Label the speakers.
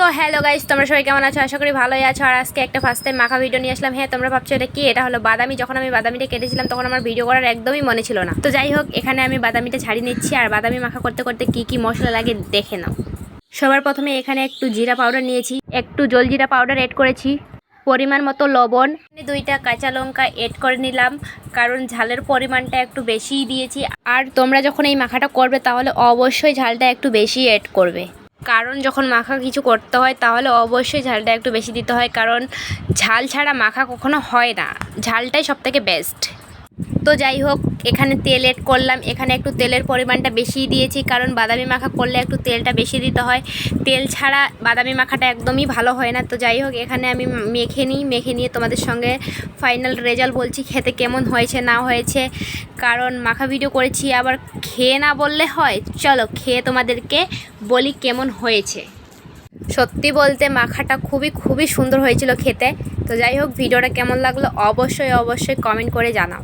Speaker 1: So hello guys তোমরা সবাই কেমন আছো? আশা করি ভালোই আছো। আর আজকে একটা ফার্স্ট টাইম মাখা ভিডিও নিয়ে আসলাম। হ্যাঁ তোমরা ভাবছ এটা কি? এটা হলো বাদামি। যখন আমি বাদামিটা কেটেছিলাম, তখন আমার ভিডিও করার একদমই মনে ছিল না। তো যাই হোক, এখানে আমি বাদামিটা ছাড়িয়ে নিচ্ছি। আর বাদামি মাখা করতে করতে কি কি মশলা লাগে দেখে নাও। সবার প্রথমে এখানে একটু জিরা পাউডার নিয়েছি। একটু জলজিরা পাউডার এড করেছি। পরিমাণ মতো লবণ। দুইটা কাঁচা লঙ্কা এড করে নিলাম। কারণ ঝালের পরিমাণটা একটু বেশিই দিয়েছি। আর তোমরা যখন এই মাখাটা করবে, তাহলে অবশ্যই ঝালটা একটু বেশি এড করবে। কারণ যখন মাখা কিছু করতে হয়, তাহলে অবশ্যই ঝালটা একটু বেশি দিতে হয়। কারণ ঝাল ছাড়া মাখা কখনো হয় না। ঝালটাই সবথেকে বেস্ট তো যাই হোক, এখানে তেল এড করলাম। এখানে একটু তেলের পরিমাণটা বেশি দিয়েছি, কারণ বাদামি মাখা করলে একটু তেলটা বেশি দিতে হয়। তেল ছাড়া বাদামি মাখাটা একদমই ভালো হয় না। তো যাই হোক, এখানে আমি মেখে নিই। মেখে নিয়ে তোমাদের সঙ্গে ফাইনাল রেজাল্ট বলছি, খেতে কেমন হয়েছে, না হয়েছে। কারণ মাখা ভিডিও করেছি, আবার খেয়ে না বললে হয়। চলো, খেয়ে তোমাদেরকে বলি কেমন হয়েছে। সত্যি বলতে, মাখাটা খুবই খুবই সুন্দর হয়েছিল খেতে। তো যাই হোক ভিডিওটা কেমন লাগল অবশ্যই অবশ্যই কমেন্ট করে জানাও।